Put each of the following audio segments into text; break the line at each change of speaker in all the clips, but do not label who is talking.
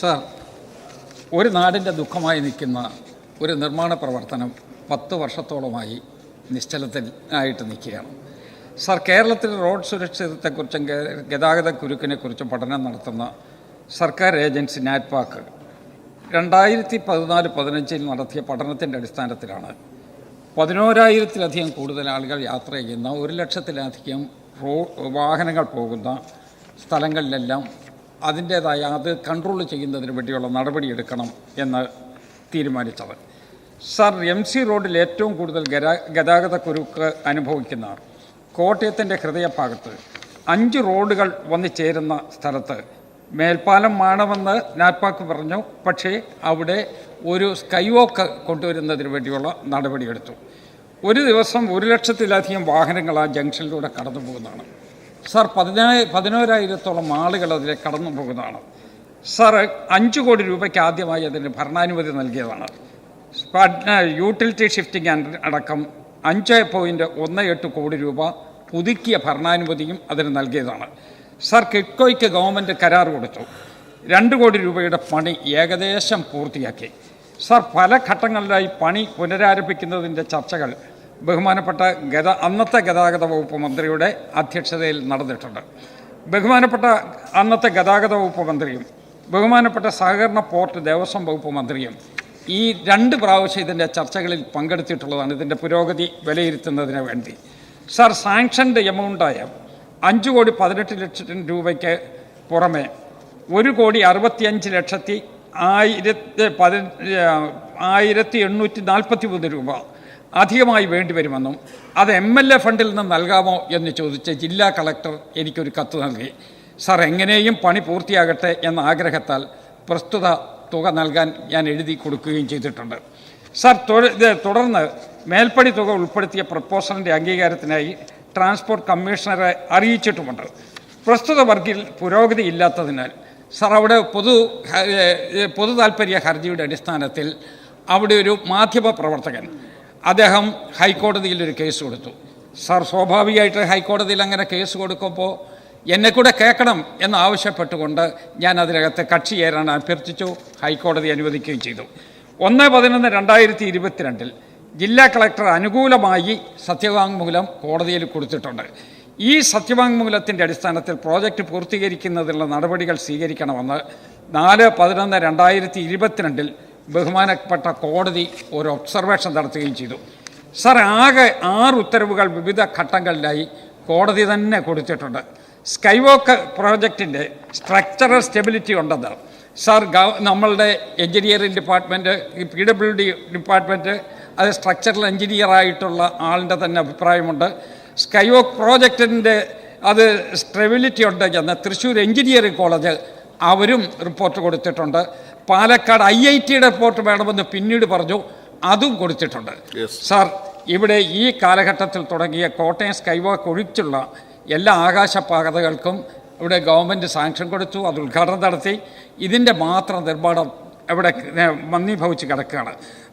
Sir ഒരു നാടിന്റെ ദുഃഖമായി നിൽക്കുന്ന ഒരു നിർമ്മാണ പ്രവർത്തനം പത്ത് വർഷത്തോളമായി നിശ്ചലത്തിൽ ആയിട്ട് നിൽക്കുകയാണ്. സാർ കേരളത്തിൽ റോഡ് സുരക്ഷിതത്വത്തെക്കുറിച്ചും ഗ- ഗതാഗത കുരുക്കിനെക്കുറിച്ചും പഠനം നടത്തുന്ന സർക്കാർ ഏജൻസി നാറ്റ്പാക്ക് രണ്ടായിരത്തി പതിനാല് പതിനഞ്ചിൽ നടത്തിയ പഠനത്തിന്റെ അടിസ്ഥാനത്തിലാണ് പതിനോരായിരത്തിലധികം കൂടുതൽ ആളുകൾ യാത്ര ചെയ്യുന്ന ഒരു ലക്ഷത്തിലധികം റോ വാഹനങ്ങൾ പോകുന്ന സ്ഥലങ്ങളിലെല്ലാം അതിന്റേതായ അത് കൺട്രോൾ ചെയ്യുന്നതിന് വേണ്ടിയുള്ള നടപടിയെടുക്കണം എന്ന് തീരുമാനിച്ചത് സർ എം സി റോഡിൽ ഏറ്റവും കൂടുതൽ ഗരാ ഗതാഗത കുരുക്ക് അനുഭവിക്കുന്ന കോട്ടയത്തിന്റെ ഹൃദയഭാഗത്ത് അഞ്ച് റോഡുകൾ വന്നു ചേരുന്ന സ്ഥലത്ത് മേൽപ്പാലം വേണമെന്ന് നാറ്റ്പാക്ക് പറഞ്ഞു. പക്ഷേ അവിടെ ഒരു സ്കൈ വോക്ക് കൊണ്ടുവരുന്നതിന് വേണ്ടിയുള്ള നടപടിയെടുത്തു ഒരു ദിവസം ഒരു ലക്ഷത്തിലധികം വാഹനങ്ങൾ ആ ജംഗ്ഷനിലൂടെ കടന്നു പോകുന്നതാണ് സാർ പതിനായി പതിനോരായിരത്തോളം ആളുകൾ അതിലെ കടന്നു പോകുന്നതാണ്. സാർ അഞ്ച് കോടി രൂപയ്ക്ക് ആദ്യമായി അതിന് ഭരണാനുമതി നൽകിയതാണ്. യൂട്ടിലിറ്റി ഷിഫ്റ്റിംഗ് അടക്കം അഞ്ച് പോയിന്റ് ഒന്ന് എട്ട് കോടി രൂപ പുതുക്കിയ ഭരണാനുമതിയും അതിന് നൽകിയതാണ്. സാർ കിഡ്കോയ്ക്ക് ഗവൺമെന്റ് കരാർ കൊടുത്തു. രണ്ട് കോടി രൂപയുടെ പണി ഏകദേശം പൂർത്തിയാക്കി. സാർ പല ഘട്ടങ്ങളിലായി പണി പുനരാരംഭിക്കുന്നതിന്റെ ചർച്ചകൾ ബഹുമാനപ്പെട്ട ഗത അന്നത്തെ ഗതാഗത വകുപ്പ് മന്ത്രിയുടെ അധ്യക്ഷതയിൽ നടന്നിട്ടുണ്ട്. ബഹുമാനപ്പെട്ട അന്നത്തെ ഗതാഗത വകുപ്പ് മന്ത്രിയും ബഹുമാനപ്പെട്ട സഹകരണ പോർട്ട് ദേവസ്വം വകുപ്പ് മന്ത്രിയും ഈ രണ്ട് പ്രാവശ്യം ഇതിന്റെ ചർച്ചകളിൽ പങ്കെടുത്തിട്ടുള്ളതാണ്. ഇതിന്റെ പുരോഗതി വിലയിരുത്തുന്നതിന് വേണ്ടി. സാർ സാങ്ഷൻഡ് എമൗണ്ടായ അഞ്ച് കോടി പതിനെട്ട് ലക്ഷം രൂപയ്ക്ക് പുറമെ ഒരു കോടി അറുപത്തിയഞ്ച് ലക്ഷത്തി ആയിരത്തി പതി ആയിരത്തി എണ്ണൂറ്റി നാൽപ്പത്തി മൂന്ന് രൂപ അധികമായി വേണ്ടിവരുമെന്നും അത് എം എൽ എ ഫണ്ടിൽ നിന്ന് നൽകാമോ എന്ന് ചോദിച്ച് ജില്ലാ കളക്ടർ എനിക്കൊരു കത്ത് നൽകി. സാർ എങ്ങനെയും പണി പൂർത്തിയാകട്ടെ എന്ന ആഗ്രഹത്താൽ പ്രസ്തുത തുക നൽകാൻ ഞാൻ എഴുതി കൊടുക്കുകയും ചെയ്തിട്ടുണ്ട്. സാർ തുടർന്ന് മേൽപ്പടി തുക ഉൾപ്പെടുത്തിയ പ്രപ്പോസലിന്റെ അംഗീകാരത്തിനായി ട്രാൻസ്പോർട്ട് കമ്മീഷണറെ അറിയിച്ചിട്ടുമുണ്ട്. പ്രസ്തുത വർക്കിൽ പുരോഗതി ഇല്ലാത്തതിനാൽ സാർ അവിടെ പൊതു പൊതു താൽപ്പര്യ ഹർജിയുടെ അടിസ്ഥാനത്തിൽ അവിടെ ഒരു മാധ്യമ പ്രവർത്തകൻ അദ്ദേഹം ഹൈക്കോടതിയിൽ ഒരു കേസ് കൊടുത്തു. സാർ സ്വാഭാവികമായിട്ട് ഹൈക്കോടതിയിൽ അങ്ങനെ കേസ് കൊടുക്കുമ്പോൾ എന്നെ കൂടെ കേൾക്കണം എന്നാവശ്യപ്പെട്ടുകൊണ്ട് ഞാൻ അതിനകത്ത് കക്ഷി ചേരാൻ അഭ്യർത്ഥിച്ചു ഹൈക്കോടതി അനുവദിക്കുകയും ചെയ്തു. ഒന്ന് പതിനൊന്ന് രണ്ടായിരത്തി ഇരുപത്തിരണ്ടിൽ ജില്ലാ കളക്ടർ അനുകൂലമായി സത്യവാങ്മൂലം കോടതിയിൽ കൊടുത്തിട്ടുണ്ട്. ഈ സത്യവാങ്മൂലത്തിന്റെ അടിസ്ഥാനത്തിൽ പ്രോജക്റ്റ് പൂർത്തീകരിക്കുന്നതിനുള്ള നടപടികൾ സ്വീകരിക്കണമെന്ന് നാല് പതിനൊന്ന് രണ്ടായിരത്തി ഇരുപത്തിരണ്ടിൽ ബഹുമാനപ്പെട്ട കോടതി ഒരു ഒബ്സർവേഷൻ നടത്തുകയും ചെയ്തു. സർ ആകെ ആറ് ഉത്തരവുകൾ വിവിധ ഘട്ടങ്ങളിലായി കോടതി തന്നെ കൊടുത്തിട്ടുണ്ട്. സ്കൈവോക്ക് പ്രോജക്റ്റിന്റെ സ്ട്രക്ചറൽ സ്റ്റെബിലിറ്റി ഉണ്ടെന്ന്. സർ ഗവ നമ്മളുടെ engineering department P W D department അത് സ്ട്രക്ചറൽ എഞ്ചിനീയറായിട്ടുള്ള ആളിന്റെ തന്നെ അഭിപ്രായമുണ്ട്. സ്കൈവോക്ക് പ്രോജക്റ്റിന്റെ അത് സ്റ്റെബിലിറ്റി ഉണ്ട് എന്ന് തൃശ്ശൂർ എഞ്ചിനീയറിംഗ് കോളേജ് അവരും റിപ്പോർട്ട് കൊടുത്തിട്ടുണ്ട്. പാലക്കാട് ഐ ഐ ടിയുടെ റിപ്പോർട്ട് വേണമെന്ന് പിന്നീട് പറഞ്ഞു. അതും കൊടുത്തിട്ടുണ്ട്. സാർ ഇവിടെ ഈ കാലഘട്ടത്തിൽ തുടങ്ങിയ കോട്ടയം സ്കൈവാക്ക് ഒഴിച്ചുള്ള എല്ലാ ആകാശപാതകൾക്കും ഇവിടെ ഗവൺമെന്റ് സാങ്ഷൻ കൊടുത്തു അത് ഉദ്ഘാടനം നടത്തി. ഇതിന്റെ മാത്രം നിർമ്മാണം ഇവിടെ മന്ദീഭവിച്ച് കിടക്കുകയാണ്.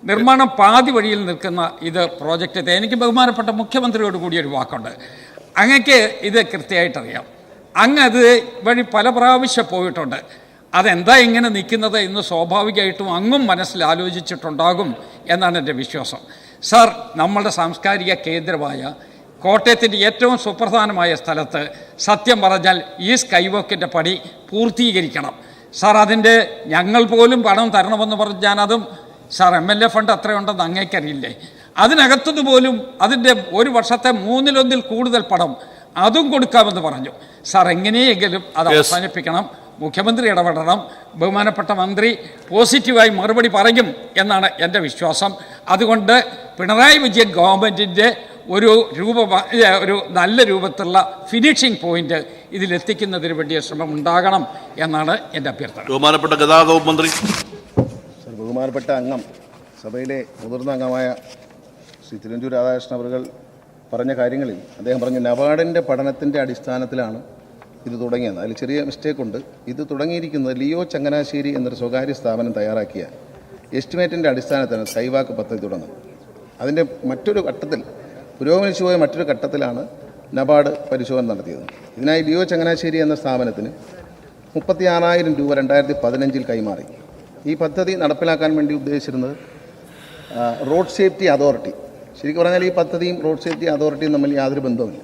നിർമ്മാണം പാതി വഴിയിൽ നിൽക്കുന്ന ഇത് പ്രോജക്റ്റ് എനിക്ക് ബഹുമാനപ്പെട്ട മുഖ്യമന്ത്രിയോട് കൂടി ഒരു വാക്കുണ്ട്. അങ്ങക്ക് ഇത് കൃത്യമായിട്ടറിയാം. അങ്ങ് അത് വഴി പല പ്രാവശ്യം പോയിട്ടുണ്ട്. അതെന്താ ഇങ്ങനെ നിൽക്കുന്നത് എന്ന് സ്വാഭാവികമായിട്ടും അങ്ങും മനസ്സിൽ ആലോചിച്ചിട്ടുണ്ടാകും എന്നാണ് എന്റെ വിശ്വാസം. സാർ നമ്മളുടെ സാംസ്കാരിക കേന്ദ്രമായ കോട്ടയത്തിന്റെ ഏറ്റവും സുപ്രധാനമായ സ്ഥലത്ത് സത്യം പറഞ്ഞാൽ ഈ സ്കൈവോക്കിന്റെ പണി പൂർത്തീകരിക്കണം. സാർ അതിന്റെ ഞങ്ങൾ പോലും പണം തരണമെന്ന് പറഞ്ഞ് ഞാനതും sir M L A fund അത്രയുണ്ടെന്ന് അങ്ങേക്കറിയില്ലേ? അതിനകത്തുനിന്ന് പോലും അതിന്റെ ഒരു വർഷത്തെ മൂന്നിലൊന്നിൽ കൂടുതൽ പണം അതും കൊടുക്കാമെന്ന് പറഞ്ഞു. സാർ എങ്ങനെയെങ്കിലും അത് അവസാനിപ്പിക്കണം. മുഖ്യമന്ത്രി ഇടപെടണം. ബഹുമാനപ്പെട്ട മന്ത്രി പോസിറ്റീവായി മറുപടി പറയും എന്നാണ് എന്റെ വിശ്വാസം. അതുകൊണ്ട് പിണറായി വിജയൻ ഗവൺമെന്റിന്റെ ഒരു രൂപ ഒരു നല്ല രൂപത്തിലുള്ള ഫിനിഷിംഗ് പോയിന്റ് ഇതിലെത്തിക്കുന്നതിന് വേണ്ടിയ ശ്രമം ഉണ്ടാകണം എന്നാണ് എന്റെ അഭ്യർത്ഥന.
ബഹുമാനപ്പെട്ട ഗതാഗത വകുപ്പ് മന്ത്രി.
സർ ബഹുമാനപ്പെട്ട അംഗം സഭയിലെ മുതിർന്ന അംഗമായ ശ്രീ തിരുവഞ്ചൂർ രാധാകൃഷ്ണൻ അവർ പറഞ്ഞ കാര്യങ്ങളിൽ അദ്ദേഹം പറഞ്ഞു നബാർഡിന്റെ പഠനത്തിന്റെ അടിസ്ഥാനത്തിലാണ് ഇത് തുടങ്ങിയത് അതിൽ ചെറിയ മിസ്റ്റേക്ക് ഉണ്ട്. ഇത് തുടങ്ങിയിരിക്കുന്നത് ലിയോ ചങ്ങനാശ്ശേരി എന്നൊരു സ്വകാര്യ സ്ഥാപനം തയ്യാറാക്കിയ എസ്റ്റിമേറ്റിന്റെ അടിസ്ഥാനത്തിലാണ് സൈവാക്ക് പദ്ധതി തുടങ്ങുന്നത്. അതിന്റെ മറ്റൊരു ഘട്ടത്തിൽ പുരോഗമിച്ചു പോയ മറ്റൊരു ഘട്ടത്തിലാണ് നബാർഡ് പരിശോധന നടത്തിയത്. ഇതിനായി ലിയോ ചങ്ങനാശ്ശേരി എന്ന സ്ഥാപനത്തിന് മുപ്പത്തി ആറായിരം രൂപ രണ്ടായിരത്തി പതിനഞ്ചിൽ കൈമാറി. ഈ പദ്ധതി നടപ്പിലാക്കാൻ വേണ്ടി ഉദ്ദേശിച്ചിരുന്നത് റോഡ് സേഫ്റ്റി അതോറിറ്റി ശരിക്കും പറഞ്ഞാൽ ഈ പദ്ധതിയും റോഡ് സേഫ്റ്റി അതോറിറ്റിയും തമ്മിൽ യാതൊരു ബന്ധവുമില്ല.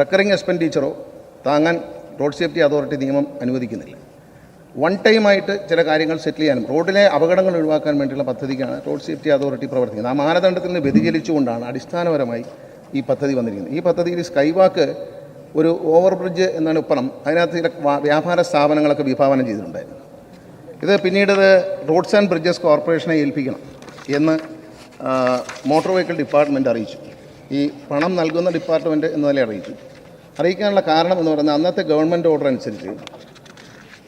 റെക്കറിംഗ് എക്സ്പെൻഡിച്ചറോ താങ്ങാൻ റോഡ് സേഫ്റ്റി അതോറിറ്റി നിയമം അനുവദിക്കുന്നില്ല. വൺ ടൈമായിട്ട് ചില കാര്യങ്ങൾ സെറ്റിൽ ചെയ്യാനും റോഡിലെ അപകടങ്ങൾ ഒഴിവാക്കാൻ വേണ്ടിയുള്ള പദ്ധതിക്കാണ് റോഡ് സേഫ്റ്റി അതോറിറ്റി പ്രവർത്തിക്കുന്നത്. ആ മാനദണ്ഡത്തിൽ നിന്ന് വ്യതിചലിച്ചുകൊണ്ടാണ് അടിസ്ഥാനപരമായി ഈ പദ്ധതി വന്നിരിക്കുന്നത്. ഈ പദ്ധതിയിൽ സ്കൈവാക്ക് ഒരു ഓവർ ബ്രിഡ്ജ് എന്നാണ് ഉപ്പണം അതിനകത്ത് ചില വ്യാപാര സ്ഥാപനങ്ങളൊക്കെ വിഭാവനം ചെയ്തിട്ടുണ്ടായിരുന്നു. ഇത് പിന്നീട് റോഡ്സ് ആൻഡ് ബ്രിഡ്ജസ് കോർപ്പറേഷനെ ഏൽപ്പിക്കണം എന്ന് മോട്ടോർ വെഹിക്കിൾ ഡിപ്പാർട്ട്മെന്റ് അറിയിച്ചു. ഈ പണം നൽകുന്ന ഡിപ്പാർട്ട്മെന്റ് എന്ന നിലയിൽ അറിയിച്ചു. അറിയിക്കാനുള്ള കാരണം എന്ന് പറയുന്നത് അന്നത്തെ ഗവൺമെന്റ് ഓർഡർ അനുസരിച്ച്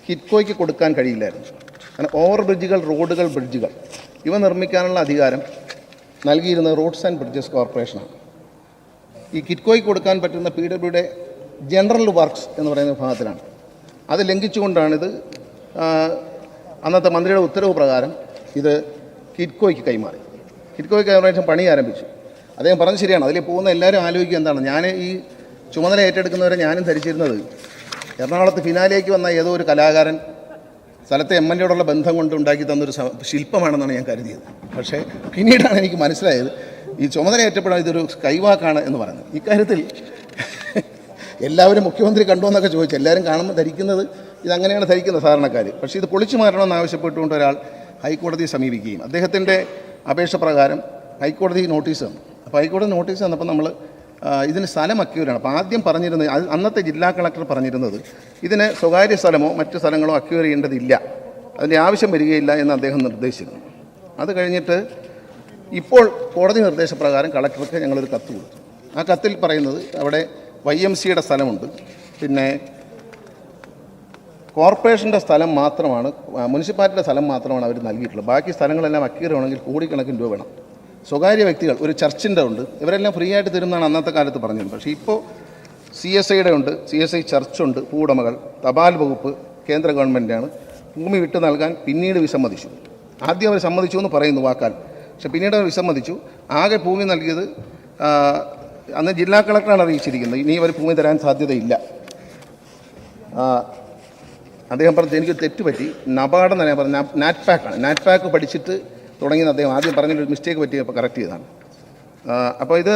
കിറ്റ്കോയ്ക്ക് കൊടുക്കാൻ കഴിയില്ലായിരുന്നു. കാരണം ഓവർ ബ്രിഡ്ജുകൾ റോഡുകൾ ബ്രിഡ്ജുകൾ ഇവ നിർമ്മിക്കാനുള്ള അധികാരം നൽകിയിരുന്നത് റോഡ്സ് ആൻഡ് ബ്രിഡ്ജസ് കോർപ്പറേഷനാണ് ഈ കിറ്റ്കോയ്ക്ക് കൊടുക്കാൻ പറ്റുന്ന പി ഡബ്ല്യുടെ ജനറൽ വർക്ക്സ് എന്ന് പറയുന്ന വിഭാഗത്തിലാണ്. അത് ലംഘിച്ചുകൊണ്ടാണിത് അന്നത്തെ മന്ത്രിയുടെ ഉത്തരവ് പ്രകാരം ഇത് കിറ്റ്കോയ്ക്ക് കൈമാറി. കിറ്റ്കോയ്ക്ക് കൈമാറിയ പണി ആരംഭിച്ചു. അദ്ദേഹം പറഞ്ഞത് ശരിയാണ്. അതിൽ പോകുന്ന എല്ലാവരും ആലോചിക്കുക എന്താണ്? ഞാൻ ഈ ചുമതല ഏറ്റെടുക്കുന്നവരെ ഞാനും ധരിച്ചിരുന്നത്. എറണാകുളത്ത് ഫിനാലേക്ക് വന്ന ഏതോ ഒരു കലാകാരൻ സ്ഥലത്തെ എം എൽ എയോടുള്ള ബന്ധം കൊണ്ട് ഉണ്ടാക്കി തന്നൊരു ശില്പമാണെന്നാണ് ഞാൻ കരുതിയത്. പക്ഷേ പിന്നീടാണ് എനിക്ക് മനസ്സിലായത് ഈ ചുമതല ഏറ്റപ്പെടാൻ ഇതൊരു കൈവാക്കാണ് എന്ന് പറയുന്നത്. ഇക്കാര്യത്തിൽ എല്ലാവരും മുഖ്യമന്ത്രി കണ്ടു എന്നൊക്കെ ചോദിച്ചു. എല്ലാവരും കാണുമ്പോൾ ധരിക്കുന്നത് ഇതങ്ങനെയാണ് ധരിക്കുന്നത് സാധാരണക്കാർ പക്ഷേ ഇത് പൊളിച്ചു മാറണമെന്ന് ആവശ്യപ്പെട്ടുകൊണ്ട് ഒരാൾ ഹൈക്കോടതിയെ സമീപിക്കുകയും അദ്ദേഹത്തിന്റെ അപേക്ഷ പ്രകാരം ഹൈക്കോടതി നോട്ടീസ് തന്നു. അപ്പോൾ ഹൈക്കോടതി നോട്ടീസ് തന്നപ്പോൾ നമ്മൾ ഇതിന് സ്ഥലം അക്യൂരാണ്. അപ്പോൾ ആദ്യം പറഞ്ഞിരുന്നത് അന്നത്തെ ജില്ലാ കളക്ടർ പറഞ്ഞിരുന്നത് ഇതിന് സ്വകാര്യ സ്ഥലമോ മറ്റു സ്ഥലങ്ങളോ അക്യൂർ ചെയ്യേണ്ടതില്ല. അതിന്റെ ആവശ്യം വരികയില്ല എന്ന് അദ്ദേഹം നിർദ്ദേശിച്ചിരുന്നു. അത് കഴിഞ്ഞിട്ട് ഇപ്പോൾ കോടതി നിർദ്ദേശപ്രകാരം കളക്ടർക്ക് ഞങ്ങളൊരു കത്ത് കൊടുത്തു. ആ കത്തിൽ പറയുന്നത് അവിടെ വൈ എം സിയുടെ സ്ഥലമുണ്ട്. പിന്നെ കോർപ്പറേഷന്റെ സ്ഥലം മാത്രമാണ് മുനിസിപ്പാലിറ്റിയുടെ സ്ഥലം മാത്രമാണ് അവർ നൽകിയിട്ടുള്ളത്. ബാക്കി സ്ഥലങ്ങളെല്ലാം അക്കീറണമെങ്കിൽ കോടിക്കണക്കിന് രൂപ വേണം. സ്വകാര്യ വ്യക്തികൾ ഒരു ചർച്ചിന്റെ ഉണ്ട്. ഇവരെല്ലാം ഫ്രീ ആയിട്ട് തരുമെന്നാണ് അന്നത്തെ കാലത്ത് പറഞ്ഞത്. പക്ഷേ ഇപ്പോൾ സി എസ് ഐയുടെ ഉണ്ട് സി എസ് ഐ ചർച്ചുണ്ട് ഭൂവുടമകൾ തപാൽ വകുപ്പ് കേന്ദ്ര ഗവൺമെന്റാണ്. ഭൂമി വിട്ടു നൽകാൻ പിന്നീട് വിസമ്മതിച്ചു. ആദ്യം അവർ സമ്മതിച്ചു എന്ന് പറയുന്നു വാക്കാൽ. പക്ഷെ പിന്നീട് അവർ വിസമ്മതിച്ചു. ആകെ ഭൂമി നൽകിയത് അന്ന് ജില്ലാ കളക്ടറാണ് അറിയിച്ചിരിക്കുന്നത്. ഇനി അവർ ഭൂമി തരാൻ സാധ്യതയില്ല. അദ്ദേഹം പറഞ്ഞു എനിക്ക് തെറ്റ് പറ്റി ഞാൻ പറഞ്ഞത്. നാറ്റ് പാക്കാണ് നാറ്റ് പാക്ക് പഠിച്ചിട്ട് തുടങ്ങിയത് അദ്ദേഹം ആദ്യം പറഞ്ഞൊരു മിസ്റ്റേക്ക് പറ്റി അപ്പോൾ കറക്റ്റ് ചെയ്തതാണ്. അപ്പോൾ ഇത്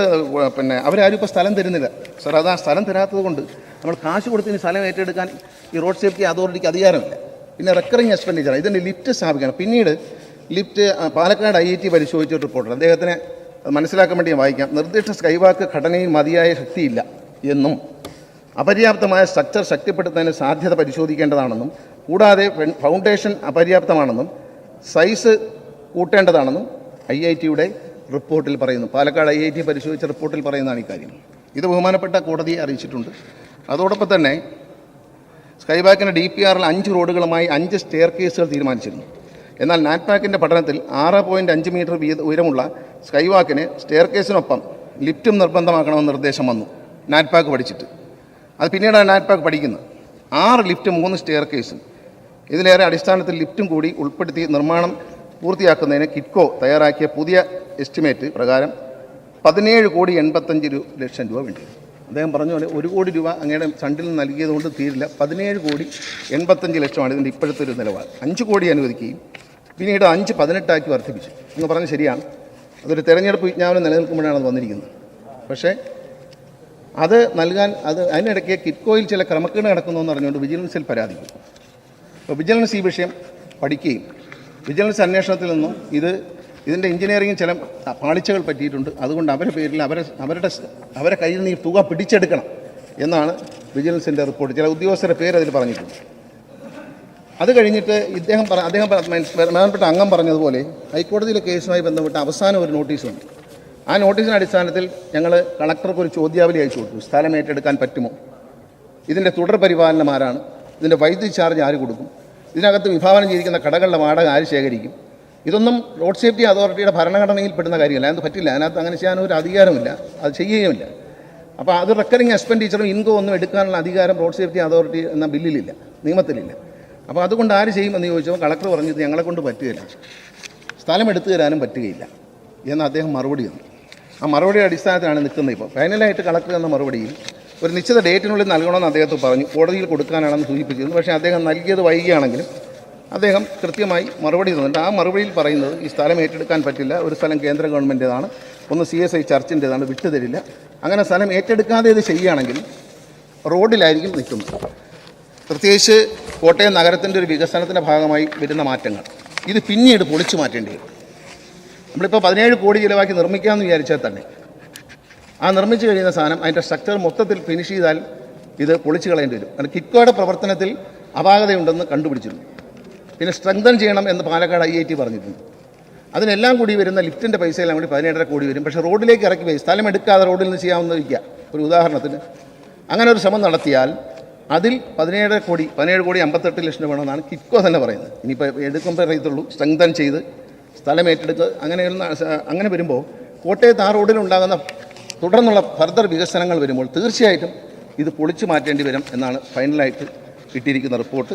പിന്നെ അവരാരും ഇപ്പോൾ സ്ഥലം തരുന്നില്ല. സാർ അത് ആ സ്ഥലം തരാത്തത് കൊണ്ട് നമ്മൾ കാശ് കൊടുത്തിന് സ്ഥലം ഏറ്റെടുക്കാൻ ഈ റോഡ് സേഫ്റ്റി അതോറിറ്റിക്ക് അധികാരമില്ല. പിന്നെ റെക്കറിങ് എക്സ്പെൻഡിച്ചർ ഇതിന്റെ ലിഫ്റ്റ് സ്ഥാപിക്കണം. പിന്നീട് ലിഫ്റ്റ് പാലക്കാട് ഐ ടി പരിശോധിച്ച ഒരു റിപ്പോർട്ടർ അദ്ദേഹത്തിന് മനസ്സിലാക്കാൻ വേണ്ടി വായിക്കാം. നിർദ്ദിഷ്ട സ്കൈവാക്ക് ഘടനയിൽ മതിയായ ശക്തിയില്ല എന്നും അപര്യാപ്തമായ സ്ട്രക്ചർ ശക്തിപ്പെടുത്തുന്നതിന് സാധ്യത പരിശോധിക്കേണ്ടതാണെന്നും കൂടാതെ ഫൗണ്ടേഷൻ അപര്യാപ്തമാണെന്നും സൈസ് കൂട്ടേണ്ടതാണെന്നും ഐ ഐ ടിയുടെ റിപ്പോർട്ടിൽ പറയുന്നു. പാലക്കാട് ഐ ഐ ടി പരിശോധിച്ച റിപ്പോർട്ടിൽ പറയുന്നതാണ് ഇക്കാര്യം. ഇത് ബഹുമാനപ്പെട്ട കോടതിയെ അറിയിച്ചിട്ടുണ്ട്. അതോടൊപ്പം തന്നെ സ്കൈബാക്കിന്റെ ഡി പി ആറിൽ അഞ്ച് റോഡുകളുമായി അഞ്ച് സ്റ്റെയർ കേസുകൾ തീരുമാനിച്ചിരുന്നു. എന്നാൽ നാറ്റ്പാക്കിന്റെ പഠനത്തിൽ ആറ് പോയിന്റ് അഞ്ച് മീറ്റർ ഉയരമുള്ള സ്കൈവാക്കിന് സ്റ്റെയർ കേസിനൊപ്പം ലിഫ്റ്റും നിർബന്ധമാക്കണമെന്ന് നിർദ്ദേശം വന്നു നാറ്റ്പാക്ക് പഠിച്ചിട്ട്. അത് പിന്നീടാണ് നാറ്റ്പാക്ക് പഠിക്കുന്നത്. ആറ് ലിഫ്റ്റ് മൂന്ന് സ്റ്റെയർ കേസും. ഇതിലേറെ അടിസ്ഥാനത്തിൽ ലിഫ്റ്റും കൂടി ഉൾപ്പെടുത്തി നിർമ്മാണം പൂർത്തിയാക്കുന്നതിന് കിറ്റ്കോ തയ്യാറാക്കിയ പുതിയ എസ്റ്റിമേറ്റ് പ്രകാരം പതിനേഴ് കോടി എൺപത്തഞ്ച് ലക്ഷം രൂപ വേണ്ടി. അദ്ദേഹം പറഞ്ഞ പോലെ ഒരു കോടി രൂപ അങ്ങയുടെ ഫണ്ടിൽ നിന്ന് നൽകിയത് കൊണ്ട് തീരില്ല. പതിനേഴ് കോടി എൺപത്തഞ്ച് ലക്ഷമാണ് ഇതിന്റെ ഇപ്പോഴത്തെ ഒരു നിലപാട് അഞ്ച് കോടി അനുവദിക്കുകയും പിന്നീട് അഞ്ച് പതിനെട്ടാക്കി വർദ്ധിപ്പിച്ചു. എന്ന് പറഞ്ഞ് ശരിയാണ്. അതൊരു തെരഞ്ഞെടുപ്പ് വിജ്ഞാപനം നിലനിൽക്കുമ്പോഴാണ് വന്നിരിക്കുന്നത്. പക്ഷേ അത് നൽകാൻ അത് അതിനിടയ്ക്ക് കിറ്റ്കോയിൽ ചില ക്രമക്കേട് നടക്കുന്നു എന്ന് പറഞ്ഞുകൊണ്ട് വിജിലൻസിൽ പരാതിക്കും അപ്പോൾ വിജിലൻസ് ഈ വിഷയം പഠിക്കുകയും വിജിലൻസ് അന്വേഷണത്തിൽ നിന്നും ഇത് ഇതിന്റെ എഞ്ചിനീയറിംഗ് ചില പാളിച്ചകൾ പറ്റിയിട്ടുണ്ട്. അതുകൊണ്ട് അവരുടെ പേരിൽ അവരെ അവരുടെ അവരെ കയ്യിൽ നിന്ന് ഈ തുക പിടിച്ചെടുക്കണം എന്നാണ് വിജിലൻസിന്റെ റിപ്പോർട്ട്. ചില ഉദ്യോഗസ്ഥരുടെ പേര് അതിൽ പറഞ്ഞിട്ടുണ്ട്. അത് കഴിഞ്ഞിട്ട് ഇദ്ദേഹം പറ അദ്ദേഹം പ്രധാനപ്പെട്ട അംഗം പറഞ്ഞതുപോലെ ഹൈക്കോടതിയിലെ കേസുമായി ബന്ധപ്പെട്ട് അവസാനം ഒരു നോട്ടീസുണ്ട്. ആ നോട്ടീസിന്റെ അടിസ്ഥാനത്തിൽ ഞങ്ങൾ കളക്ടർക്ക് ഒരു ചോദ്യാവലി അയച്ചു കൊടുത്തു. സ്ഥലം ഏറ്റെടുക്കാൻ പറ്റുമോ? ഇതിന്റെ തുടർ പരിപാലനം ആരാണ്? ഇതിന്റെ വൈദ്യുതി ചാർജ് ആര് കൊടുക്കും? ഇതിനകത്ത് വിഭാവനം ചെയ്തിരിക്കുന്ന കടകളുടെ വാടക ആര് ശേഖരിക്കും? ഇതൊന്നും റോഡ് സേഫ്റ്റി അതോറിറ്റിയുടെ ഭരണഘടനയിൽ പെടുന്ന കാര്യമല്ല. അതിനകത്ത് പറ്റില്ല. അതിനകത്ത് അങ്ങനെ ചെയ്യാൻ ഒരു അധികാരമില്ല. അത് ചെയ്യുകയുമില്ല. അപ്പോൾ അത് റെക്കറിങ് എക്സ്പെൻഡിച്ചറും ഇൻകം ഒന്നും എടുക്കാനുള്ള അധികാരം റോഡ് സേഫ്റ്റി അതോറിറ്റി എന്ന ബില്ലിലില്ല. നിയമത്തിലില്ല. അപ്പോൾ അതുകൊണ്ട് ആര് ചെയ്യുമെന്ന് ചോദിച്ചപ്പോൾ കളക്ടർ പറഞ്ഞത് ഞങ്ങളെ കൊണ്ട് പറ്റുകയില്ല. സ്ഥലം എടുത്തു തരാനും പറ്റുകയില്ല എന്ന് അദ്ദേഹം മറുപടി തന്നു. ആ മറുപടിയുടെ അടിസ്ഥാനത്തിലാണ് നിൽക്കുന്നത് ഇപ്പോൾ ഫൈനലായിട്ട് കളക്ടർ എന്ന മറുപടിയിൽ ഒരു നിശ്ചിത ഡേറ്റിനുള്ളിൽ നൽകണമെന്ന് അദ്ദേഹത്തെ പറഞ്ഞു. കോടതിയിൽ കൊടുക്കാനാണെന്ന് സൂചിപ്പിച്ചിരുന്നു. പക്ഷേ അദ്ദേഹം നൽകിയത് വൈകിയാണെങ്കിലും അദ്ദേഹം കൃത്യമായി മറുപടി തന്നിട്ട് ആ മറുപടിയിൽ പറയുന്നത് ഈ സ്ഥലം ഏറ്റെടുക്കാൻ പറ്റില്ല. ഒരു സ്ഥലം കേന്ദ്ര ഗവൺമെന്റേതാണ് ഒന്ന് സി എസ് ഐ ചർച്ചിന്റെതാണ്. വിട്ടുതരില്ല. അങ്ങനെ സ്ഥലം ഏറ്റെടുക്കാതെ ഇത് ചെയ്യുകയാണെങ്കിൽ റോഡിലായിരിക്കും നിൽക്കുന്നത്. പ്രത്യേകിച്ച് കോട്ടയം നഗരത്തിന്റെ ഒരു വികസനത്തിന്റെ ഭാഗമായി വരുന്ന മാറ്റങ്ങൾ. ഇത് പിന്നീട് പൊളിച്ചു മാറ്റേണ്ടി വരും. നമ്മളിപ്പോൾ പതിനേഴ് കോടി ചിലവാക്കി നിർമ്മിക്കാമെന്ന് വിചാരിച്ചാൽ തന്നെ ആ നിർമ്മിച്ചു കഴിയുന്ന സാധനം അതിന്റെ സ്ട്രക്ചർ മൊത്തത്തിൽ ഫിനിഷ് ചെയ്താൽ ഇത് പൊളിച്ചു കളയേണ്ടി വരും. കാരണം കിറ്റ്കോയുടെ പ്രവർത്തനത്തിൽ അപാകതയുണ്ടെന്ന് കണ്ടുപിടിച്ചിരുന്നു. പിന്നെ സ്ട്രെങ്തൻ ചെയ്യണം എന്ന് പാലക്കാട് ഐ ഐ ടി പറഞ്ഞിട്ടുണ്ട് അതിനെല്ലാം കൂടി വരുന്ന ലിഫ്റ്റിന്റെ പൈസയെല്ലാം കൂടി പതിനേഴര കോടി വരും. പക്ഷേ റോഡിലേക്ക് ഇറക്കി പോയി. സ്ഥലം എടുക്കാതെ റോഡിൽ നിന്ന് ചെയ്യാവുന്നതിരിക്കുക ഒരു ഉദാഹരണത്തിന് അങ്ങനെ ഒരു ശ്രമം നടത്തിയാൽ അതിൽ പതിനേഴര കോടി പതിനേഴ് കോടി അമ്പത്തെട്ട് ലക്ഷം രൂപ വേണമെന്നാണ് കിറ്റ്കോ തന്നെ പറയുന്നത്. ഇനിയിപ്പോൾ എടുക്കുമ്പോൾ അറിയത്തുള്ളൂ സ്ട്രെങ്തൻ ചെയ്ത് സ്ഥലം ഏറ്റെടുത്ത് അങ്ങനെ അങ്ങനെ വരുമ്പോൾ കോട്ടയത്ത് ആ റോഡിലുണ്ടാകുന്ന തുടർന്നുള്ള ഫർദർ വികസനങ്ങൾ വരുമ്പോൾ തീർച്ചയായിട്ടും ഇത് പൊളിച്ചു മാറ്റേണ്ടി വരും എന്നാണ് ഫൈനലായിട്ട് കിട്ടിയിരിക്കുന്ന റിപ്പോർട്ട്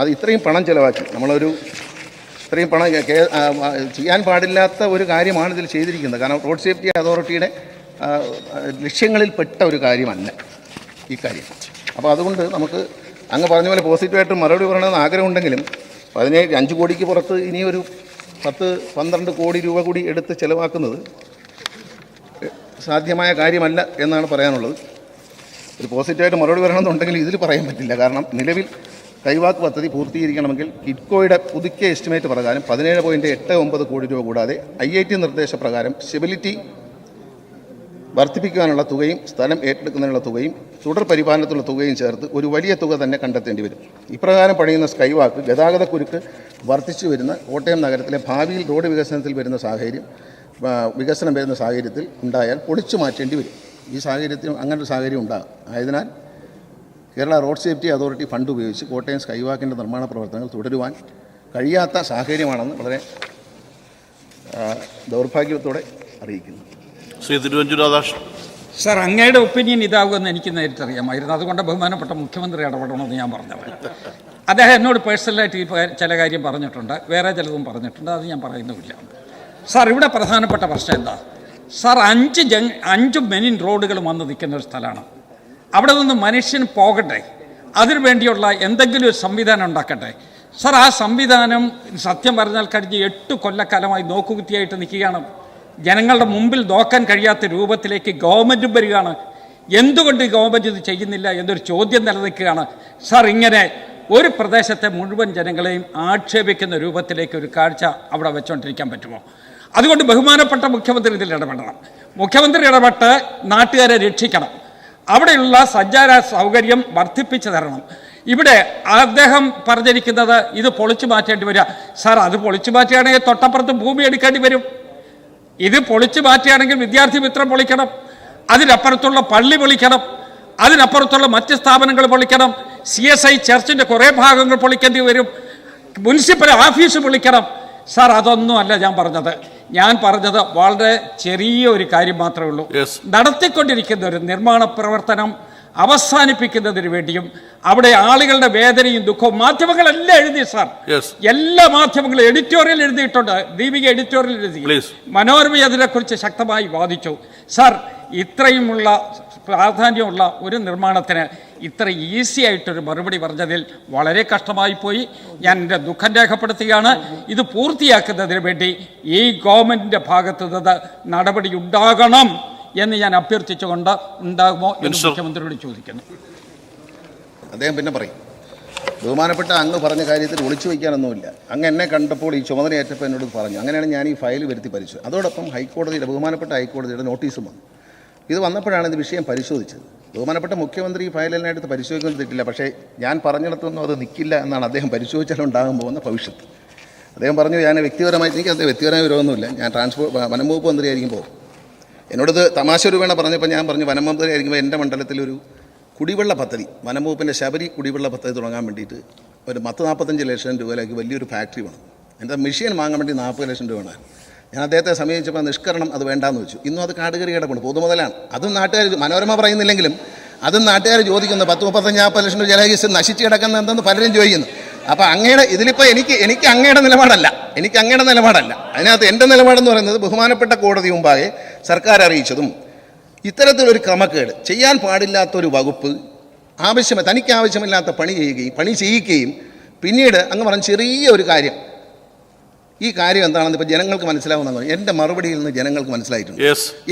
അത് ഇത്രയും പണം ചിലവാക്കി. നമ്മളൊരു ഇത്രയും പണം ചെയ്യാൻ പാടില്ലാത്ത ഒരു കാര്യമാണ് ഇതിൽ ചെയ്തിരിക്കുന്നത്. കാരണം റോഡ് സേഫ്റ്റി അതോറിറ്റിയുടെ ലക്ഷ്യങ്ങളിൽപ്പെട്ട ലക്ഷ്യങ്ങളിൽ പെട്ട ഒരു കാര്യമല്ല ഈ കാര്യം. അപ്പോൾ അതുകൊണ്ട് നമുക്ക് അങ്ങ് പറഞ്ഞ പോലെ പോസിറ്റീവായിട്ട് മറുപടി പറയണമെന്ന് ആഗ്രഹമുണ്ടെങ്കിലും പതിനേഴ് അഞ്ച് കോടിക്ക് പുറത്ത് ഇനിയൊരു പത്ത് പന്ത്രണ്ട് കോടി രൂപ കൂടി എടുത്ത് ചിലവാക്കുന്നത് സാധ്യമായ കാര്യമല്ല എന്നാണ് പറയാനുള്ളത്. ഒരു പോസിറ്റീവായിട്ട് മറുപടി പറയണമെന്നുണ്ടെങ്കിൽ ഇതിൽ പറയാൻ പറ്റില്ല. കാരണം നിലവിൽ കൈവാക്ക് പദ്ധതി പൂർത്തീകരിക്കണമെങ്കിൽ കിറ്റ്കോയുടെ പുതുക്കിയ എസ്റ്റിമേറ്റ് പ്രകാരം പതിനേഴ് പോയിന്റ് എട്ട് ഒമ്പത് കോടി രൂപ കൂടാതെ ഐ ഐ ടി നിർദ്ദേശപ്രകാരം സ്റ്റെബിലിറ്റി വർദ്ധിപ്പിക്കാനുള്ള തുകയും സ്ഥലം ഏറ്റെടുക്കുന്നതിനുള്ള തുകയും തുടർ പരിപാലനത്തിനുള്ള തുകയും ചേർത്ത് ഒരു വലിയ തുക തന്നെ കണ്ടെത്തേണ്ടി വരും. ഇപ്രകാരം പണിയുന്ന സ്കൈവാക്ക് ഗതാഗതക്കുരുക്ക് വർദ്ധിച്ചു വരുന്ന കോട്ടയം നഗരത്തിലെ ഭാവിയിൽ റോഡ് വികസനത്തിൽ വരുന്ന സാഹചര്യം വികസനം വരുന്ന സാഹചര്യത്തിൽ ഉണ്ടായാൽ പൊളിച്ചു മാറ്റേണ്ടി വരും. ഈ സാഹചര്യത്തിൽ അങ്ങനെ ഒരു സാഹചര്യം ഉണ്ടാകും. ആയതിനാൽ Kerala road safety authority fund ഉപയോഗിച്ച് കോട്ടയം സ്കൈവാക്കിന്റെ നിർമ്മാണ പ്രവർത്തനങ്ങൾ തുടരുവാൻ കഴിയാത്ത സാഹചര്യമാണെന്ന് വളരെ ദൗർഭാഗ്യത്തോടെ അറിയിക്കുന്നു.
ശ്രീ തിരുവഞ്ചൂർ രാധാകൃഷ്ണൻ.
സർ അങ്ങയുടെ ഒപ്പീനിയൻ ഇതാകുമെന്ന് എനിക്ക് നേരിട്ട് അറിയാമായിരുന്നു. അതുകൊണ്ട് ബഹുമാനപ്പെട്ട മുഖ്യമന്ത്രി ഇടപെടണമെന്ന് ഞാൻ പറഞ്ഞത് അദ്ദേഹം എന്നോട് പേഴ്സണലായിട്ട് ഈ ചില കാര്യം പറഞ്ഞിട്ടുണ്ട്. വേറെ ചിലതും പറഞ്ഞിട്ടുണ്ട്. അത് ഞാൻ പറയുന്നുമില്ല. സാർ ഇവിടെ പ്രധാനപ്പെട്ട പ്രശ്നം എന്താ? സാർ അഞ്ച് ജങ് അഞ്ച് മെനിൻ റോഡുകൾ വന്ന് നിൽക്കുന്ന ഒരു സ്ഥലമാണ്. അവിടെ നിന്ന് മനുഷ്യൻ പോകട്ടെ. അതിനു വേണ്ടിയുള്ള എന്തെങ്കിലും ഒരു സംവിധാനം ഉണ്ടാക്കട്ടെ. സാർ ആ സംവിധാനം സത്യം പറഞ്ഞാൽ കഴിഞ്ഞ് എട്ട് കൊല്ലക്കാലമായി നോക്കുകുത്തിയായിട്ട് നിൽക്കുകയാണ്. ജനങ്ങളുടെ മുമ്പിൽ നോക്കാൻ കഴിയാത്ത രൂപത്തിലേക്ക് ഗവൺമെന്റും വരികയാണ്. എന്തുകൊണ്ട് ഗവൺമെന്റ് ഇത് ചെയ്യുന്നില്ല എന്നൊരു ചോദ്യം നിലനിൽക്കുകയാണ്. സാർ ഇങ്ങനെ ഒരു പ്രദേശത്തെ മുഴുവൻ ജനങ്ങളെയും ആക്ഷേപിക്കുന്ന രൂപത്തിലേക്ക് ഒരു കാഴ്ച അവിടെ വെച്ചുകൊണ്ടിരിക്കാൻ പറ്റുമോ? അതുകൊണ്ട് ബഹുമാനപ്പെട്ട മുഖ്യമന്ത്രി ഇതിൽ ഇടപെടണം. മുഖ്യമന്ത്രി ഇടപെട്ട് നാട്ടുകാരെ രക്ഷിക്കണം. അവിടെയുള്ള സഞ്ചാര സൗകര്യം വർദ്ധിപ്പിച്ചു തരണം. ഇവിടെ അദ്ദേഹം പറഞ്ഞിരിക്കുന്നത് ഇത് പൊളിച്ചു മാറ്റേണ്ടി വരിക. സാർ അത് പൊളിച്ചു മാറ്റുകയാണെങ്കിൽ തൊട്ടപ്പുറത്ത് ഭൂമി എടുക്കേണ്ടി വരും. ഇത് പൊളിച്ചു മാറ്റുകയാണെങ്കിൽ വിദ്യാർത്ഥി മിത്രം പൊളിക്കണം. അതിനപ്പുറത്തുള്ള പള്ളി പൊളിക്കണം. അതിനപ്പുറത്തുള്ള മറ്റ് സ്ഥാപനങ്ങൾ പൊളിക്കണം. സി എസ് ഐ ചർച്ചിന്റെ കുറേ ഭാഗങ്ങൾ പൊളിക്കേണ്ടി വരും. മുനിസിപ്പൽ ഓഫീസ് പൊളിക്കണം. സാർ അതൊന്നും അല്ല ഞാൻ പറഞ്ഞത്. ഞാൻ പറഞ്ഞത് വളരെ ചെറിയ ഒരു കാര്യം മാത്രമേ ഉള്ളൂ. നടത്തിക്കൊണ്ടിരിക്കുന്ന ഒരു നിർമ്മാണ പ്രവർത്തനം അവസാനിപ്പിക്കുന്നതിന് വേണ്ടിയും അവിടെ ആളുകളുടെ വേദനയും ദുഃഖവും മാധ്യമങ്ങളെല്ലാം എഴുതി സാർ. എല്ലാ മാധ്യമങ്ങളും എഡിറ്റോറിയൽ എഴുതിയിട്ടുണ്ട്. ദീപിക എഡിറ്റോറിയൽ എഴുതി. മനോരമ അതിനെക്കുറിച്ച് ശക്തമായി വാദിച്ചു. സാർ ഇത്രയുമുള്ള പ്രാധാന്യമുള്ള ഒരു നിർമ്മാണത്തിന് ഇത്ര ഈസി ആയിട്ടൊരു മറുപടി പറഞ്ഞതിൽ വളരെ കഷ്ടമായി പോയി ഞാൻ എന്റെ ദുഃഖം രേഖപ്പെടുത്തുകയാണ്. ഇത് പൂർത്തിയാക്കുന്നതിന് വേണ്ടി ഈ ഗവൺമെന്റിന്റെ ഭാഗത്തു നിന്ന് നടപടി ഉണ്ടാകണം എന്ന് ഞാൻ അഭ്യർത്ഥിച്ചുകൊണ്ട് ഉണ്ടാകുമോ എന്ന്. മുഖ്യമന്ത്രിയോട് ചോദിക്കുന്നു.
അദ്ദേഹം പിന്നെ പറയും ബഹുമാനപ്പെട്ട അങ്ങ് പറഞ്ഞ കാര്യത്തിൽ ഒളിച്ചു വയ്ക്കാനൊന്നുമില്ല. അങ്ങ് എന്നെ കണ്ടപ്പോൾ ഈ ചുമതല ഏറ്റപ്പോൾ എന്നോട് പറഞ്ഞു. അങ്ങനെയാണ് ഞാൻ ഈ ഫയൽ വരുത്തി പരിശോധിച്ചത് അതോടൊപ്പം ഹൈക്കോടതിയുടെ ബഹുമാനപ്പെട്ട ഹൈക്കോടതിയുടെ നോട്ടീസും വന്നു. ഇത് വന്നപ്പോഴാണ് ഇത് വിഷയം പരിശോധിച്ചത്. ബഹുമാനപ്പെട്ട മുഖ്യമന്ത്രി ഈ ഫയലിനായിട്ട് പരിശോധിക്കുന്നത് തെറ്റില്ല. പക്ഷേ ഞാൻ പറഞ്ഞിടത്തൊന്നും അത് നിൽക്കില്ല എന്നാണ് അദ്ദേഹം പരിശോധിച്ചാൽ ഉണ്ടാകാൻ പോകുന്ന ഭവിഷ്യത്ത്. അദ്ദേഹം പറഞ്ഞു ഞാൻ വ്യക്തിപരമായി എനിക്ക് അദ്ദേഹം വ്യക്തിപരമായ വിരോധമൊന്നുമില്ല. ഞാൻ ട്രാൻസ്പോർട്ട് വനം വകുപ്പ് മന്ത്രിയായിരിക്കുമ്പോൾ എന്നോട് തമാശ രൂപേണ പറഞ്ഞപ്പോൾ ഞാൻ പറഞ്ഞു വനം മന്ത്രി ആയിരിക്കുമ്പോൾ എന്റെ മണ്ഡലത്തിലൊരു കുടിവെള്ള പദ്ധതി വനംവകുപ്പിന്റെ ശബരി കുടിവെള്ള പദ്ധതി തുടങ്ങാൻ വേണ്ടിയിട്ട് ഒരു പത്ത് നാൽപ്പത്തഞ്ച് ലക്ഷം രൂപയിലേക്ക് വലിയൊരു ഫാക്ടറി വേണം. എന്റെ മെഷീൻ വാങ്ങാൻ വേണ്ടി നാൽപ്പത് ലക്ഷം രൂപ വേണം ഞാൻ അദ്ദേഹത്തെ സമീപിച്ചപ്പോൾ നിഷ്കരണം അത് വേണ്ടാന്ന് വെച്ചു. ഇന്നും അത് കാടുകറി കിടപ്പുണ്ട്. പൊതുമുതലാണ്. അതും നാട്ടുകാർ മനോരമ പറയുന്നില്ലെങ്കിലും അതും നാട്ടുകാർ ചോദിക്കുന്നു പത്ത് മുപ്പത്തഞ്ച് നാൽപ്പത് ലക്ഷം രൂപ ജലഹീസ് നശിച്ച് കിടക്കുന്ന എന്തെന്ന് പലരും ചോദിക്കുന്നു. അപ്പോൾ അങ്ങയുടെ ഇതിലിപ്പോൾ എനിക്ക് എനിക്ക് അങ്ങയുടെ നിലപാടല്ല. എനിക്ക് അങ്ങയുടെ നിലപാടല്ല. അതിനകത്ത് എന്റെ നിലപാടെന്ന് പറയുന്നത് ബഹുമാനപ്പെട്ട കോടതി മുമ്പാകെ സർക്കാർ അറിയിച്ചതും ഇത്തരത്തിലൊരു ക്രമക്കേട്. ചെയ്യാൻ പാടില്ലാത്തൊരു വകുപ്പ് ആവശ്യം തനിക്ക് ആവശ്യമില്ലാത്ത പണി ചെയ്യുകയും പണി ചെയ്യിക്കുകയും പിന്നീട് അങ്ങ് പറഞ്ഞ ചെറിയ ഒരു കാര്യം. ഈ കാര്യം എന്താണെന്ന് ഇപ്പൊ ജനങ്ങൾക്ക് മനസ്സിലാവുന്ന എന്റെ മറുപടിയിൽ നിന്ന് ജനങ്ങൾക്ക് മനസ്സിലായിട്ടുണ്ട്.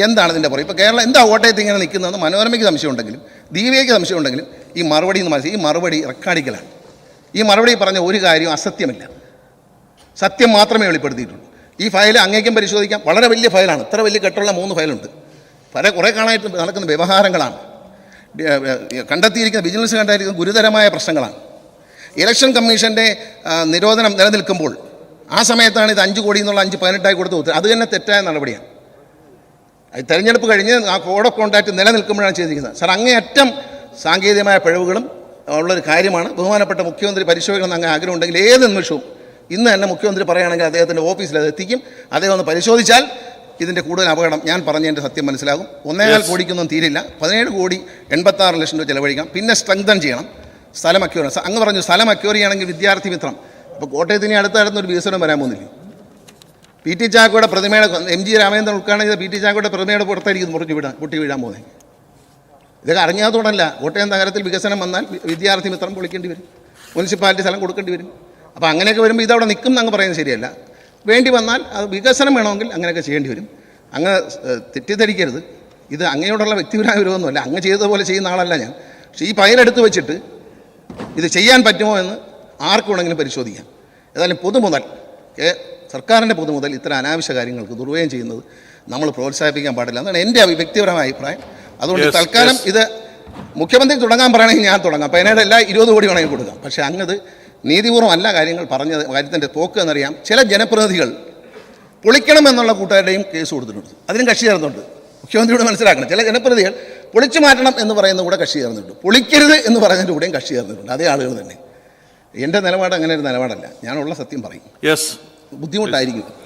എന്താണ് ഇതിന്റെ പുറം ഇപ്പൊ കേരളം എന്താ കോട്ടയത്ത് ഇങ്ങനെ നിൽക്കുന്നതെന്ന് മനോരമയ്ക്ക് സംശയമുണ്ടെങ്കിലും ദീപയ്ക്ക് സംശയമുണ്ടെങ്കിലും ഈ മറുപടി എന്ന് മനസ്സിലായി. ഈ മറുപടി റെക്കാർഡിക്കലാണ് ഈ മറുപടി പറഞ്ഞ ഒരു കാര്യം അസത്യമില്ല. സത്യം മാത്രമേ വെളിപ്പെടുത്തിയിട്ടുള്ളൂ. ഈ ഫയൽ അങ്ങേക്കും പരിശോധിക്കാം. വളരെ വലിയ ഫയലാണ്. ഇത്ര വലിയ കെട്ടുള്ള മൂന്ന് ഫയലുണ്ട്. പല കുറേ കാണായിട്ട് നടക്കുന്ന വ്യവഹാരങ്ങളാണ്. കണ്ടെത്തിയിരിക്കുന്ന വിജിലൻസ് കണ്ടെത്തിയിരിക്കുന്ന ഗുരുതരമായ പ്രശ്നങ്ങളാണ്. ഇലക്ഷൻ കമ്മീഷന്റെ നിരോധനം നിലനിൽക്കുമ്പോൾ ആ സമയത്താണ് ഇത് അഞ്ച് കോടി എന്നുള്ള അഞ്ച് പതിനെട്ടായി കൊടുത്ത് ഉത്തരവ്. അത് തന്നെ തെറ്റായ നടപടിയാണ്. തെരഞ്ഞെടുപ്പ് കഴിഞ്ഞ് ആ കോഡ് ഓഫ് കോണ്ടാക്ട് നിലനിൽക്കുമ്പോഴാണ് ചെയ്തിരിക്കുന്നത്. സാർ അങ്ങേയറ്റം സാങ്കേതികമായ പിഴവുകളും ഉള്ളൊരു കാര്യമാണ്. ബഹുമാനപ്പെട്ട മുഖ്യമന്ത്രി പരിശോധിക്കണം അങ്ങ് ആഗ്രഹം ഉണ്ടെങ്കിൽ ഏത് നിമിഷവും ഇന്ന് തന്നെ മുഖ്യമന്ത്രി പറയുകയാണെങ്കിൽ അദ്ദേഹത്തിന്റെ ഓഫീസിൽ അത് എത്തിക്കും. അദ്ദേഹം ഒന്ന് പരിശോധിച്ചാൽ ഇതിന്റെ കൂടുതൽ അപകടം ഞാൻ പറഞ്ഞതിന്റെ സത്യം മനസ്സിലാകും. ഒന്നേകാൽ. കോടിക്കൊന്നും തീരില്ല. പതിനേഴ് കോടി എൺപത്താറ് ലക്ഷം രൂപ ചിലവഴിക്കാം. പിന്നെ സ്ട്രെങ്തൻ ചെയ്യണം. സ്ഥലം അക്യൂർ അങ്ങ് പറഞ്ഞു സ്ഥലം അക്യൂർ ചെയ്യണമെങ്കിൽ വിദ്യാർത്ഥി മിത്രം. അപ്പോൾ കോട്ടയത്തിന് അടുത്ത അടുത്തൊരു വികസനം വരാൻ പോകുന്നില്ല. പി ടി ചാക്കോയുടെ പ്രതിമയുടെ എം ജി രാമചന്ദ്രൻ ഉദ്ഘാടനം ചെയ്ത പി ടി ചാക്കോയുടെ പ്രതിമയുടെ പുറത്തായിരിക്കും മുറിഞ്ഞു വിടാൻ പൊട്ടി വീഴാൻ പോകുന്നത്. ഇതൊക്കെ അറിഞ്ഞാത്തോടല്ല കോട്ടയം നഗരത്തിൽ വികസനം വന്നാൽ വിദ്യാർത്ഥി മിത്രം പൊളിക്കേണ്ടി വരും. മുനിസിപ്പാലിറ്റി സ്ഥലം കൊടുക്കേണ്ടി വരും. അപ്പോൾ അങ്ങനെയൊക്കെ വരുമ്പോൾ ഇതവിടെ നിൽക്കും എന്നങ്ങ് പറയുന്നത് ശരിയല്ല. വേണ്ടി വന്നാൽ അത് വികസനം വേണമെങ്കിൽ അങ്ങനെയൊക്കെ ചെയ്യേണ്ടി വരും. അങ്ങ് തെറ്റിദ്ധരിക്കരുത്. ഇത് അങ്ങയോടുള്ള വ്യക്തിപരമായ വിരോധമൊന്നുമല്ല. അങ്ങ് ചെയ്തതുപോലെ ചെയ്യുന്ന ആളല്ല ഞാൻ. പക്ഷേ ഈ ഫയലെടുത്ത് വെച്ചിട്ട് ഇത് ചെയ്യാൻ പറ്റുമോ എന്ന് ആർക്ക് വേണമെങ്കിലും പരിശോധിക്കാം. ഏതായാലും പൊതുമുതൽ കേ- സർക്കാരിന്റെ പൊതുമുതൽ ഇത്തരം അനാവശ്യ കാര്യങ്ങൾക്ക് ദുർവ്യയം ചെയ്യുന്നത് നമ്മൾ പ്രോത്സാഹിപ്പിക്കാൻ പാടില്ല എന്നാണ് എന്റെ വ്യക്തിപരമായ അഭിപ്രായം. അതുകൊണ്ട് തൽക്കാലം ഇത് മുഖ്യമന്ത്രി തുടങ്ങാൻ പറയണമെങ്കിൽ ഞാൻ തുടങ്ങാം. പതിനേഴ് എല്ലാ ഇരുപത് കോടി വേണമെങ്കിൽ കൊടുക്കാം. പക്ഷേ അങ്ങത് നീതിപൂർവം അല്ല കാര്യങ്ങൾ പറഞ്ഞത് കാര്യത്തിന്റെ പോക്ക് എന്നറിയാം. ചില ജനപ്രതിനിധികൾ പൊളിക്കണം എന്നുള്ള കൂട്ടുകാരുടെയും കേസ് കൊടുത്തിട്ടുണ്ട്. അതിനും കക്ഷി ചേർന്നുണ്ട് മുഖ്യമന്ത്രിയോട് മനസ്സിലാക്കണം. ചില ജനപ്രതിനിധികൾ പൊളിച്ചു മാറ്റണം എന്ന് പറയുന്ന കൂടെ കക്ഷി ചേർന്നിട്ടുണ്ട്. പൊളിക്കരുത് എന്ന് പറയുന്നതിന്റെ കൂടെയും കക്ഷി ചേർന്നിട്ടുണ്ട്. അതേ ആളുകൾ തന്നെ. എന്റെ നിലപാട് അങ്ങനെ ഒരു നിലപാടല്ല. ഞാനുള്ള സത്യം പറയും.
യെസ്
ബുദ്ധിമുട്ടായിരിക്കും.